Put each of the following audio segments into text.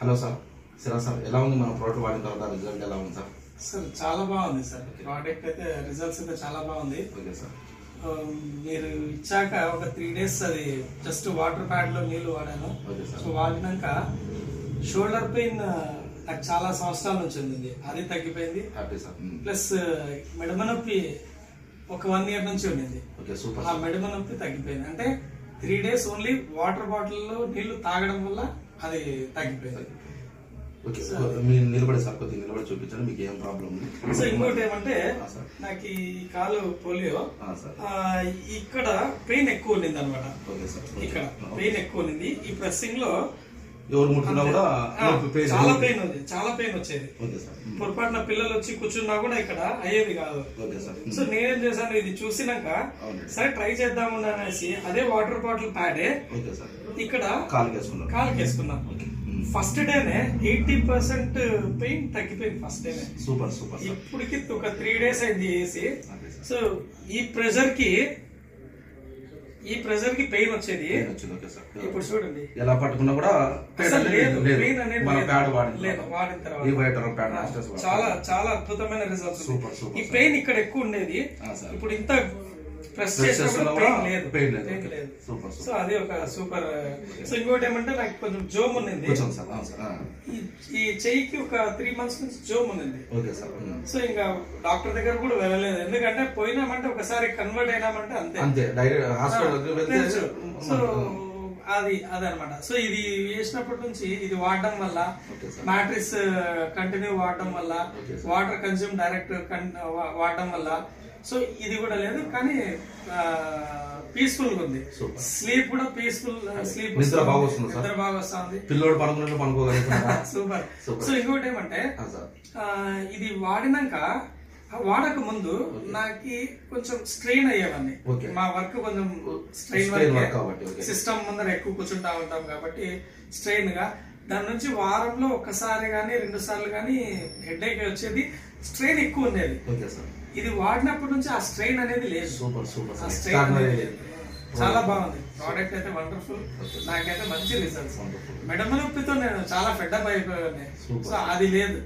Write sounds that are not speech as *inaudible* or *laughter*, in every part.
Hello sir సరే sir ఎలా ఉంది మన ప్రోడక్ట్ వాడిన తర్వాత? రిజల్ట్ ఎలా ఉంది సార్? సార్ చాలా బాగుంది సార్. ప్రోడక్ట్ అయితే రిజల్ట్స్ అయితే చాలా బాగుంది. Okay sir. ఆ, మీరు ఇచ్చాక ఒక త్రీ డేస్ అది జస్ట్ వాటర్ ప్యాడ్లో నీళ్ళు వాడాను. సో వాడినాక షోల్డర్ పెయిన్ నాకు చాలా సంవత్సరాల నుంచి ఉంది అది తగ్గిపోయింది. Happy sir. మ్మ్. ప్లస్ మెడమ నొప్పి ఒక వన్ ఇయర్ నుంచి ఉండింది. ఓకే సూపర్ ఆ మెడమ నొప్పి తగ్గిపోయింది. అంటే త్రీ డేస్ ఓన్లీ వాటర్ బాటిల్లో నీళ్ళు తాగడం వల్ల అది తగ్గిపోయింది. ఓకే మీరు నిలబడి సార్ కొద్దిగా నిలబడి చూపించండి మీకు ఏం ప్రాబ్లం ఉంది. సో ఇంకోటి ఏమంటే సార్. నాకు ఈ కాలు పోలియో సార్. ఇక్కడ పెయిన్ ఎక్కువ ఉండింది అనమాట సార్. ఇక్కడ పెయిన్ ఎక్కువ ఉంది ఈ ప్రెస్సింగ్లో ఎవరు ముట్టుకున్నా కూడా చాలా. పెయిన్ ఉంది చాలా పెయిన్ వచ్చేది. పొరపాటున పిల్లలు వచ్చి కూర్చున్నా కూడా ఇక్కడ అయ్యేది కాదు. సో నేనేం చేశాను ఇది చూసినాక సరే ట్రై చేద్దాము అనేసి అదే వాటర్ బాటిల్ ప్యాడే ఓకే సార్. ఇక్కడ కాలు మ్మ్. ఫస్ట్ డేనే ఎయిటీ పర్సెంట్ పెయిన్ తగ్గిపోయింది ఫస్ట్ డేనే. సూపర్ సూపర్ ఇప్పటికి ఒక త్రీ డేస్ అయింది వేసి సో ఈ ప్రెషర్కి ఈ ప్రెషర్కి పెయిన్ వచ్చేది. Pain వచ్చింది ఓకే సార్ ఇప్పుడు చూడండి. ఎలా పట్టుకున్నా కూడా అనేది లేదు. పెయిన్ అనేది మన లేదు. ప్యాడ్ వాడింది లేదు వాడిన ఈ ప్యాడ్. చాలా చాలా అద్భుతమైన రిజల్ట్స్ సూపర్ సూపర్ ఈ పెయిన్ ఇక్కడ ఎక్కువ ఉండేది. ఇప్పుడు ఇంత ప్రెస్ చేసినప్పుడు పెయిన్ లేదు. సూపర్ సో అది ఒక సూపర్ సో ఇంకోటి ఏమంటే నాకు కొంచెం జోమ్ ఉన్నింది. ఆ. ఈ- చెయ్యికి ఒక త్రీ మంత్స్ నుంచి జోమ్ ఉన్నింది. సో ఇంకా డాక్టర్ దగ్గర కూడా వెళ్ళలేదు. ఎందుకంటే పోయినామంటే ఒకసారి కన్వర్ట్ అయినామంటే అంతే. అంతే డైరెక్ట్. సో అది అదనమాట. సో ఇది వేసినప్పటి నుంచి ఇది వాడడం వల్ల మ్యాట్రిక్స్ కంటిన్యూ వాడడం వల్ల. వాటర్ కన్స్యూమ్ డైరెక్ట్ వాడడం వల్ల సో ఇది కూడా లేదు కానీ పీస్ఫుల్గా ఉంది. స్లీప్ కూడా పీస్ఫుల్ స్లీప్ నిద్ర బాగా వస్తుంది. నిద్ర బాగా వస్తుంది. పిల్లోడు పనుకున్నట్లు పనుకోగలుగుతున్నారా సూపర్. *laughs* సో ఇంకోటి ఏమంటే ఇది వాడినాక వాడక ముందు నాకు కొంచెం స్ట్రెయిన్ అయ్యేవన్నీ. మా వర్క్ కొంచెం స్ట్రెయిన్. సిస్టమ్ ముందర ఎక్కువ కూర్చుంటా ఉంటాం కాబట్టి స్ట్రెయిన్గా దాని నుంచి వారంలో ఒక్కసారి గానీ రెండు సార్లు గానీ హెడేక్ వచ్చేది. స్ట్రెయిన్ ఎక్కువ ఉండేది. ఇది వాడినప్పటి నుంచి ఆ స్ట్రెయిన్ అనేది లేదు. సూపర్ సూపర్ ఆ స్ట్రెయిన్ అనేది లేదు. చాలా బాగుంది. ప్రోడక్ట్ అయితే వండర్ఫుల్. నాకైతే మంచి రిజల్ట్స్. మెడమ నొప్పితో నేను చాలా ఫెడ్డప్ అయిపోయాను. సో అది లేదు.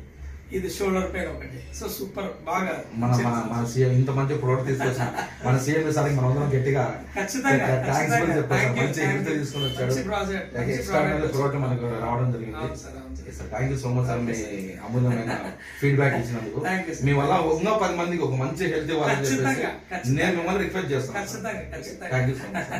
ఇది షోల్డర్ పెయిన్ ఒకటి. సో సూపర్ బాగా మన మన సీఎం ఇంత మంచి ప్రోడక్ట్ తీసుకొచ్చిన మన సీఎం సార్ మనం అందరం గట్టిగా ఖచ్చితంగా థ్యాంక్స్ కూడా. చెప్పారు మంచి. తీసుకొని వచ్చాడు. ఎక్స్ట్రాడినరీ. ప్రోడక్ట్ మనకు రావడం జరిగింది. Sir, thank you so much sir మీ అమూల్యమైన ఫీడ్బ్యాక్ ఇచ్చినందుకు. మీ వల్ల ఇంకా పది మందికి ఒక మంచి హెల్త్ చెప్పేసి. నేను మిమ్మల్ని రిక్వెస్ట్ చేస్తాను థ్యాంక్ యూ సో మచ్